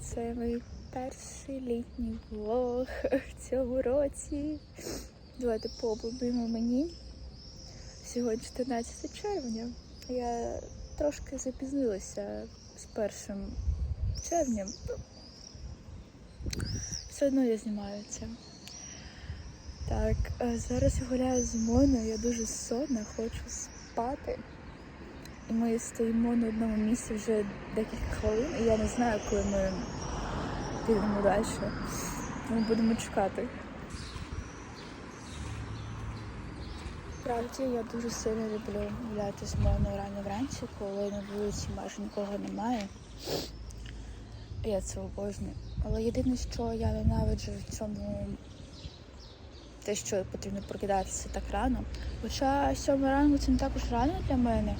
це мій перший літній влог в цьому році. Давайте поаплодуємо мені. Сьогодні 14 червня. Я трошки запізнилася з першим червнем. Ну, все одно я знімаю це. Так, е, зараз я гуляю з Моною, я дуже сонна, хочу спати. І ми стоїмо на одному місці вже декілька хвилин, і я не знаю, коли ми підемо далі. Ми будемо чекати. Справді я дуже сильно люблю гуляти з Моною рано вранці, коли на вулиці майже нікого немає. Я це обожнюю. Але єдине, що я ненавиджу в цьому те, що потрібно прокидатися так рано. Хоча сьома ранку це не також рано для мене.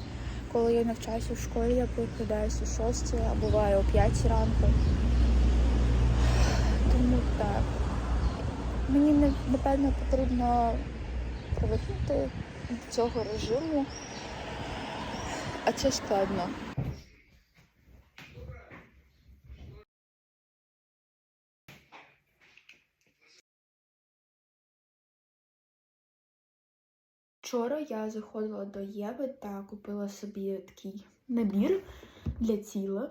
Коли я навчаюся в школі, я прокидаюся о 6, а буває о 5 ранку. Тому так. Мені напевно потрібно привикнути до цього режиму, а це складно. Вчора я заходила до Єви та купила собі такий набір для тіла.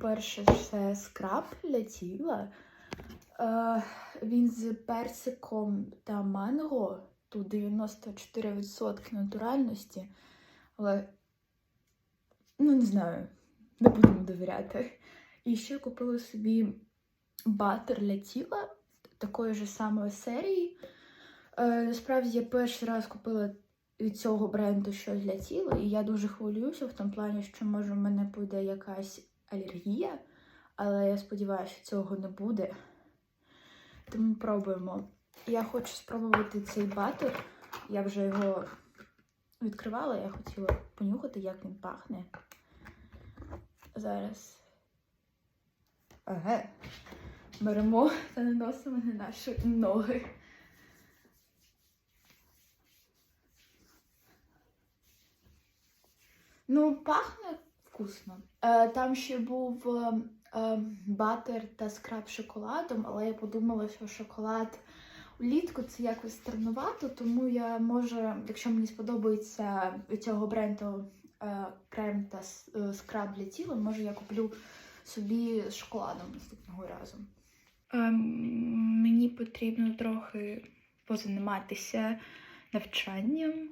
Перше це скраб для тіла. Е, він з персиком та манго. Тут 94% натуральності. Але, ну, не знаю, не будемо довіряти. І ще купила собі батер для тіла такої ж самої серії. Е, насправді я перший раз купила від цього бренду щось для тіла, і я дуже хвилююся в тому плані, що може в мене буде якась алергія, але я сподіваюся, що цього не буде. Тому пробуємо. Я хочу спробувати цей батер. Я вже його відкривала, я хотіла понюхати, як він пахне. Зараз. Ага. Беремо та наносимо на наші ноги. Ну, пахне вкусно. Е, там ще був е, е, батер та скраб шоколадом, але я подумала, що шоколад улітку це якось странновато, тому я може, якщо мені сподобається цього бренду е, крем та е, скраб для тіла, може я куплю собі з шоколадом наступного разу. Ем, мені потрібно трохи позайматися навчанням.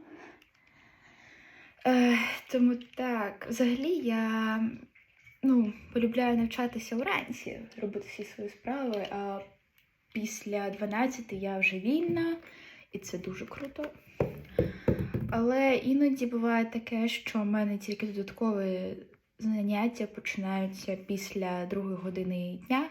Е, тому так, взагалі я ну, полюбляю навчатися вранці, робити всі свої справи, а після 12 я вже вільна, і це дуже круто. Але іноді буває таке, що в мене тільки додаткові заняття починаються після другої години дня.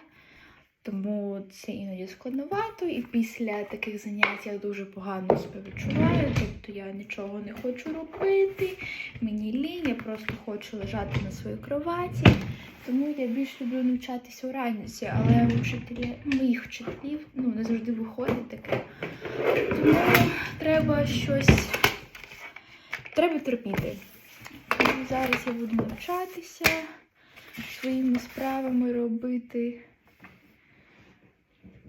Тому це іноді складновато, і після таких занять я дуже погано себе відчуваю. Тобто я нічого не хочу робити, мені лінь, я просто хочу лежати на своїй кроваті. Тому я більш люблю навчатися вранці, але вчителі, моїх вчителів ну, не завжди виходить таке. Тому треба щось, треба терпіти. Тому зараз я буду навчатися, своїми справами робити.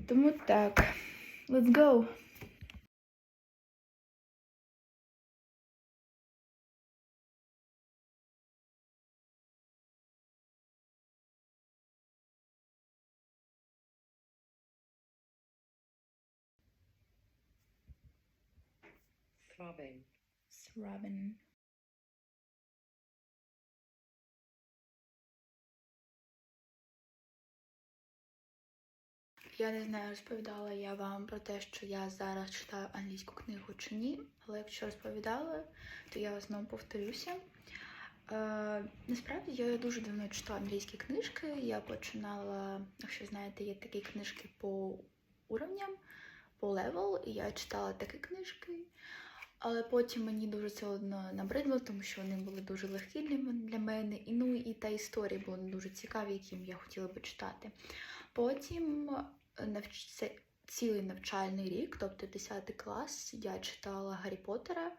Тому так. Let's go! throbbing, Throbbing. Я не знаю, розповідала я вам про те, що я зараз читаю англійську книгу чи ні, але якщо розповідала, то я знову повторюся. Е, насправді я дуже давно читала англійські книжки. Я починала, якщо знаєте, є такі книжки по уровням, по левел, і я читала такі книжки. Але потім мені дуже це одно набридло, тому що вони були дуже легкі для мене. І ну і та історія була дуже цікаві, яким я хотіла би читати. Потім навч... це цілий навчальний рік, тобто 10 клас, я читала Гаррі Поттера.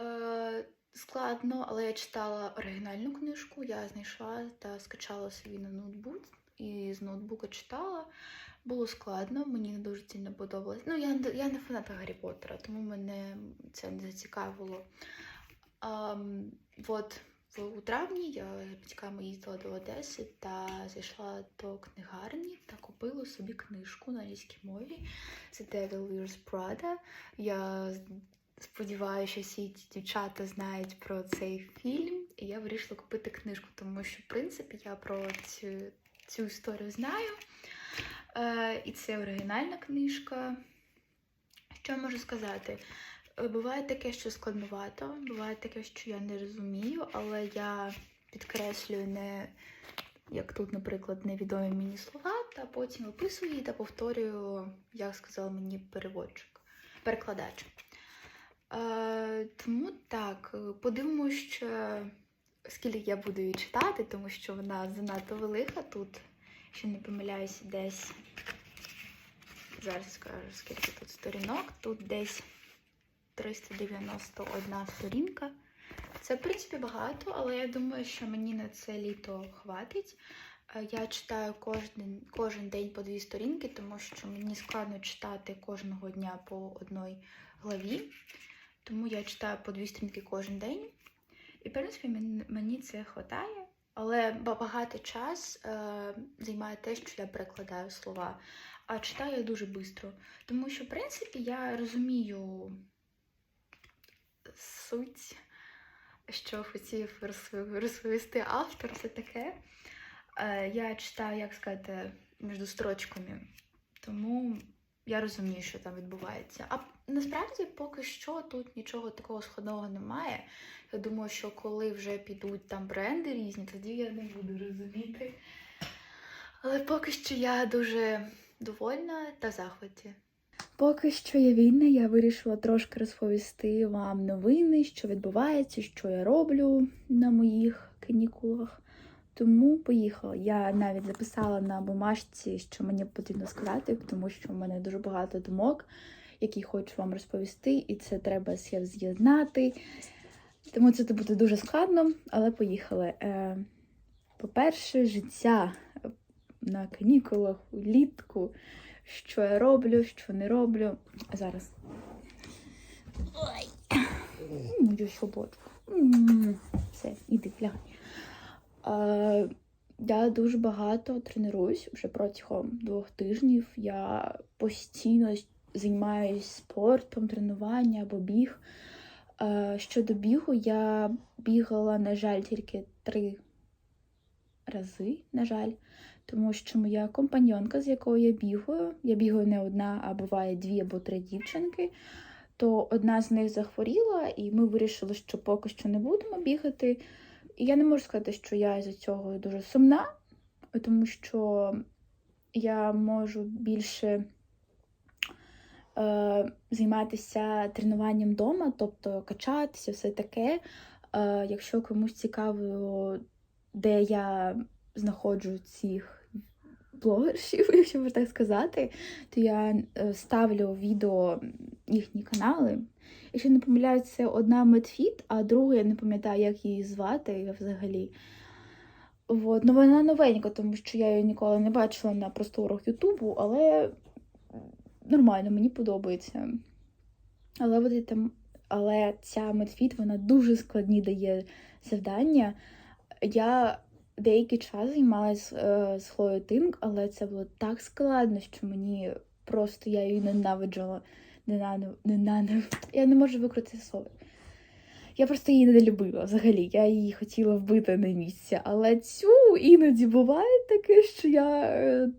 Е, складно, але я читала оригінальну книжку, я знайшла та скачала собі на ноутбук. і з ноутбука читала. Було складно, мені не дуже сильно подобалось. Ну, я, я не фанат Гаррі Поттера, тому мене це не зацікавило. А, от у травні я з батьками їздила до Одеси та зайшла до книгарні та купила собі книжку на англійській мові The Devil Wears Prada. Я сподіваюся, що всі ті дівчата знають про цей фільм, і я вирішила купити книжку, тому що, в принципі, я про цю, цю історію знаю. Е, і це оригінальна книжка. Що я можу сказати? Е, Буває таке, що складновато, буває таке, що я не розумію, але я підкреслюю не, як тут, наприклад, невідомі мені слова, та потім описую та повторюю, як сказав мені переводчик, перекладач. Е, тому так, подивимось, скільки я буду її читати, тому що вона занадто велика тут. Якщо не помиляюся, десь. Зараз скажу, скільки тут сторінок. Тут десь 391 сторінка. Це, в принципі, багато, але я думаю, що мені на це літо хватить. Е, Я читаю кожен, кожен день по дві сторінки, тому що мені складно читати кожного дня по одній главі. Тому я читаю по дві сторінки кожен день. І, в принципі, мені це вистачає. Але ба- багато час е, займає те, що я перекладаю слова. А читаю дуже швидко. Тому що, в принципі, я розумію суть, що хотів розповісти автор, все таке. Е, я читаю, як сказати, між строчками. Тому я розумію, що там відбувається. А насправді поки що тут нічого такого складного немає. Я думаю, що коли вже підуть там бренди різні, тоді я не буду розуміти. Але поки що я дуже довольна та захваті. Поки що я вільна, я вирішила трошки розповісти вам новини, що відбувається, що я роблю на моїх канікулах. Тому поїхала. Я навіть записала на бумажці, що мені потрібно сказати, тому що в мене дуже багато думок, які хочу вам розповісти, і це треба з'єднати. Тому це буде дуже складно, але поїхали. Е, По-перше, життя на канікулах улітку. Що я роблю, що не роблю. Зараз. Ой. Все, іди, лягай. Я дуже багато тренуюсь вже протягом двох тижнів. Я постійно займаюся спортом, тренування або біг. Щодо бігу, я бігала, на жаль, тільки три рази, на жаль, тому що моя компаньонка, з якою я бігаю, я бігаю не одна, а буває дві або три дівчинки, то одна з них захворіла, і ми вирішили, що поки що не будемо бігати. І я не можу сказати, що я з цього дуже сумна, тому що я можу більше е, займатися тренуванням вдома, тобто качатися, все таке. Е, якщо комусь цікаво, де я знаходжу цих блогершів, якщо можна так сказати, то я е, ставлю відео їхні канали. Якщо не помиляюсь, це одна Медфіт, а друга я не пам'ятаю, як її звати взагалі. От. Ну, вона новенька, тому що я її ніколи не бачила на просторах Ютубу, але нормально, мені подобається. Але, але ця Медфіт, вона дуже складні дає завдання. Я деякий час займалась е, з Хлою Тинг, але це було так складно, що мені просто я її ненавиджала. Ненавидила. Я не можу викрути слово. Я просто її не любила взагалі. Я її хотіла вбити на місці. Але цю іноді буває таке, що я е,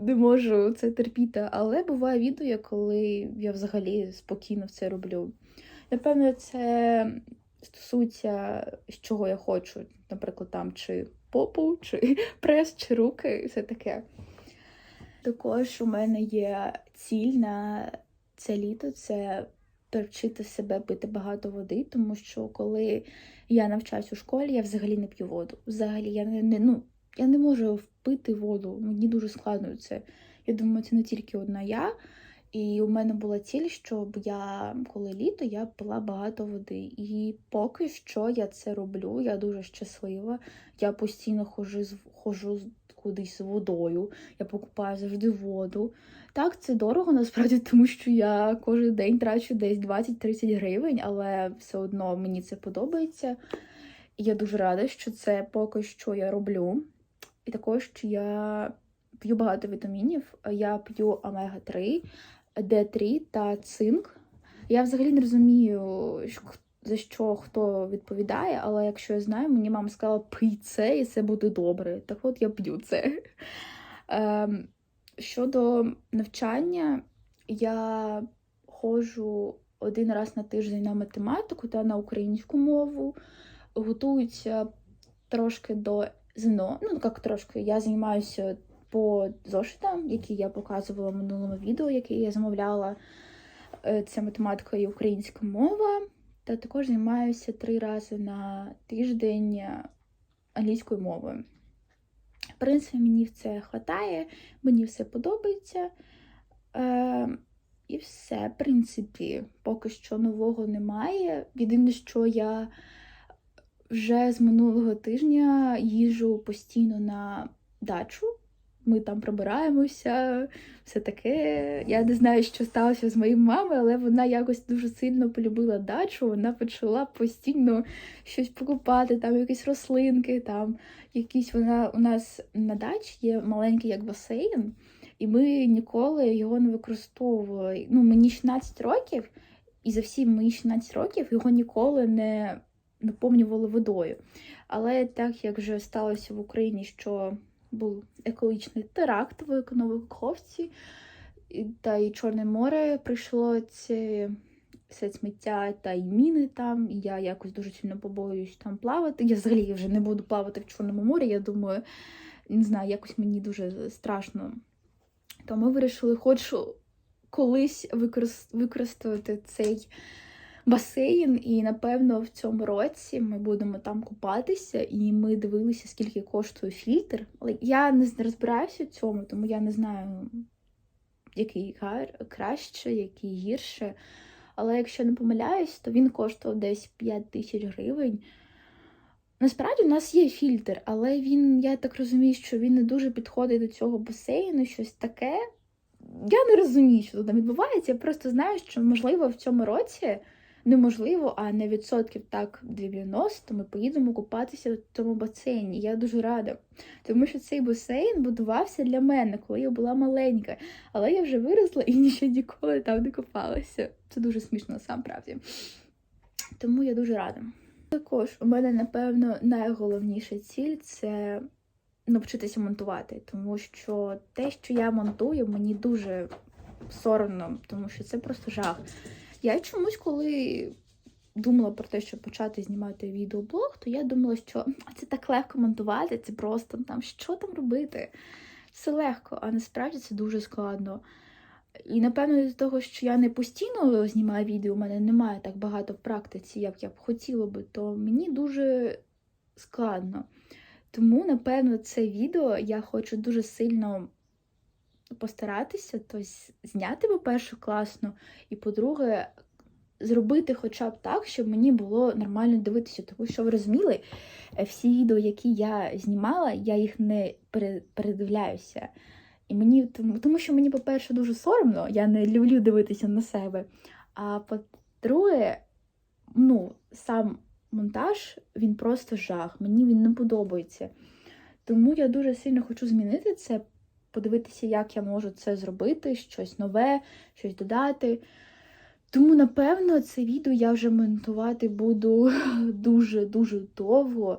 не можу це терпіти. Але буває відео, коли я взагалі спокійно це роблю. Напевно, це стосується з чого я хочу, наприклад, там чи попу, чи прес, чи руки, все таке. Також у мене є ціль на це літо це привчити себе пити багато води, тому що коли я навчаюсь у школі, я взагалі не п'ю воду. Взагалі, я не, ну, я не можу впити воду. Мені дуже складно це. Я думаю, це не тільки одна я. І у мене була ціль, щоб я, коли літо, я пила багато води. І поки що я це роблю, я дуже щаслива. Я постійно ходжу з- кудись з водою, я покупаю завжди воду. Так, це дорого насправді, тому що я кожен день трачу десь 20-30 гривень, але все одно мені це подобається. Я дуже рада, що це поки що я роблю. І також я п'ю багато вітамінів. Я п'ю омега-3, Д3 та цинк. Я взагалі не розумію, за що хто відповідає, але якщо я знаю, мені мама сказала, пий це і це буде добре. Так от я п'ю це. Ем, щодо навчання, я ходжу один раз на тиждень на математику та на українську мову. Готуюся трошки до ЗНО. Ну, як трошки, я займаюся по зошитам, які я показувала в минулому відео, які я замовляла. Це математика і українська мова. Та також займаюся три рази на тиждень англійською мовою. В принципі, мені це вистачає, мені все подобається. Е, і все, в принципі, поки що нового немає. Єдине, що я вже з минулого тижня їжу постійно на дачу. Ми там прибираємося, все таке. Я не знаю, що сталося з моєю мамою, але вона якось дуже сильно полюбила дачу. Вона почала постійно щось покупати, там якісь рослинки, там якісь вона у нас на дачі є маленький як басейн, і ми ніколи його не використовували. Ну, мені 16 років, і за всі мої 16 років його ніколи не наповнювали водою. Але так як вже сталося в Україні, що був екологічний теракт в Новокаховці, та і Чорне море прийшло це все сміття та й міни там. І я якось дуже сильно побоююсь там плавати. Я взагалі вже не буду плавати в Чорному морі. Я думаю, не знаю, якось мені дуже страшно. То ми вирішили, хоч колись використ- використати цей басейн, і напевно в цьому році ми будемо там купатися, і ми дивилися, скільки коштує фільтр. Але я не розбираюся в цьому, тому я не знаю, який краще, який гірше. Але якщо не помиляюсь, то він коштував десь 5 тисяч гривень. Насправді, у нас є фільтр, але він, я так розумію, що він не дуже підходить до цього басейну, щось таке. Я не розумію, що там відбувається. Я просто знаю, що можливо в цьому році неможливо, а на відсотків так 90 ми поїдемо купатися в цьому басейні. Я дуже рада. Тому що цей басейн будувався для мене, коли я була маленька. Але я вже виросла і ще ніколи там не купалася. Це дуже смішно насамправді. Тому я дуже рада. Також у мене, напевно, найголовніша ціль це навчитися монтувати, тому що те, що я монтую, мені дуже соромно, тому що це просто жах. Я чомусь, коли думала про те, щоб почати знімати відеоблог, то я думала, що це так легко монтувати, це просто там що там робити. Все легко, а насправді це дуже складно. І напевно, з того, що я не постійно знімаю відео, у мене немає так багато в практиці, як я б хотіла би, то мені дуже складно. Тому, напевно, це відео я хочу дуже сильно постаратися, тобто зняти, по-перше, класно, і по-друге, зробити хоча б так, щоб мені було нормально дивитися. Тому що ви розуміли, е, всі відео, які я знімала, я їх не передивляюся. І мені тому що мені, по-перше, дуже соромно, я не люблю дивитися на себе. А по-друге, ну, сам монтаж він просто жах. Мені він не подобається. Тому я дуже сильно хочу змінити це, подивитися, як я можу це зробити, щось нове, щось додати. Тому, напевно, це відео я вже монтувати буду дуже-дуже довго.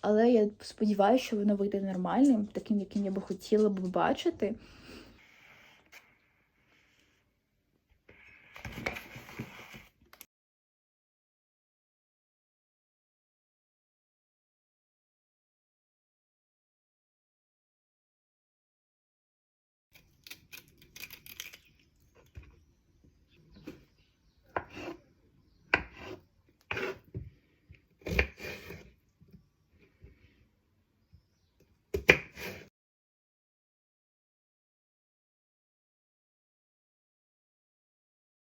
Але я сподіваюся, що воно вийде нормальним, таким, яким я би хотіла б бачити.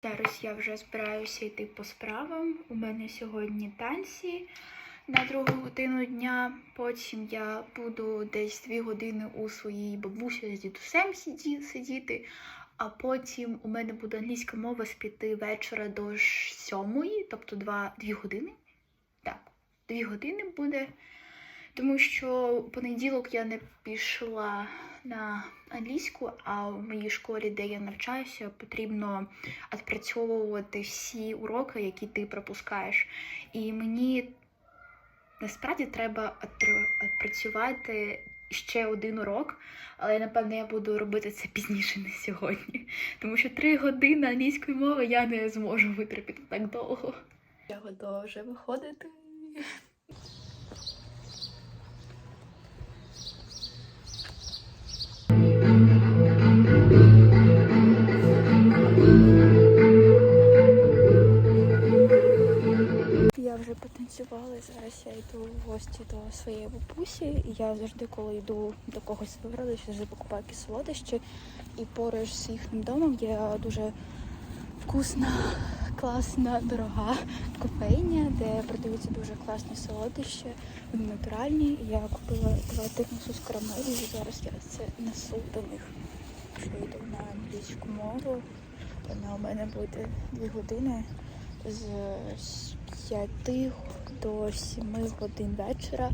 Зараз я вже збираюся йти по справам. У мене сьогодні танці на другу годину дня. Потім я буду десь дві години у своїй бабусі з дідусем сидіти. А потім у мене буде англійська мова з п'яти вечора до сьомої, тобто два, дві години. Так, дві години буде. Тому що в понеділок я не пішла на англійську, а в моїй школі, де я навчаюся, потрібно відпрацьовувати всі уроки, які ти пропускаєш. І мені насправді треба відпрацювати ще один урок, але напевно я буду робити це пізніше, не сьогодні. Тому що три години англійської мови я не зможу витерпіти так довго. Я готова вже виходити. Зараз я йду в гості до своєї бабусі. І я завжди, коли йду до когось в завжди покупаю якісь солодощі. І поруч з їхнім домом є дуже вкусна, класна, дорога кофейня, де продаються дуже класні солодощі, вони натуральні. Я купила два термосу з карамелі, і зараз я це несу до них. Що йду на англійську мову. Вона у мене буде дві години з 5 до 7 годин вечора,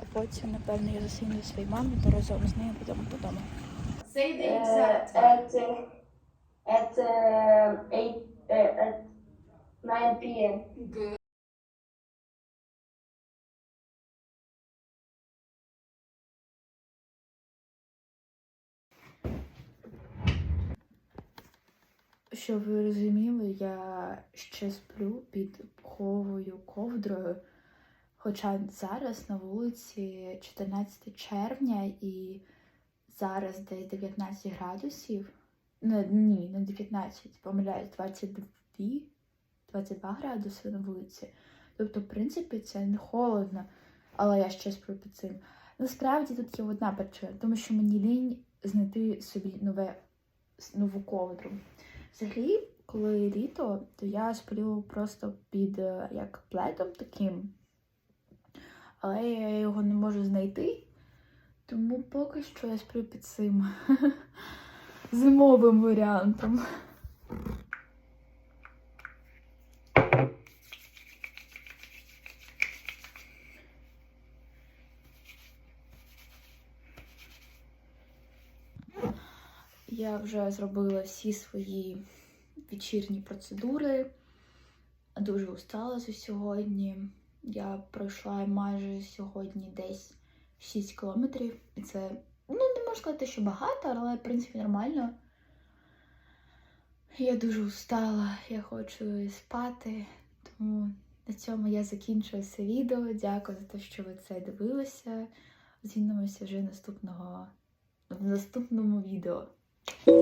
а потім, напевно, я засиню своїй мамі, то разом з нею будемо додому. Say the exact time. at at uh, 8, uh, at 9 p.m. Good. Щоб ви розуміли, я ще сплю під пуховою ковдрою. Хоча зараз на вулиці 14 червня і зараз десь 19 градусів. Не, ні, не 19, помиляюсь, 22, 22 градуси на вулиці. Тобто, в принципі, це не холодно, але я ще сплю під цим. Насправді тут є одна причина, тому що мені лінь знайти собі нове, нову ковдру. Взагалі, коли літо, то я сплю просто під е, як пледом таким, але я його не можу знайти. Тому поки що я сплю під цим зимовим варіантом. Я вже зробила всі свої вечірні процедури. Дуже устала за сьогодні. Я пройшла майже сьогодні десь 6 кілометрів. І це, ну, не можу сказати, що багато, але в принципі нормально. Я дуже устала, я хочу спати. Тому на цьому я закінчую це відео. Дякую за те, що ви це дивилися. Зустрінемося вже наступного в наступному відео. うん。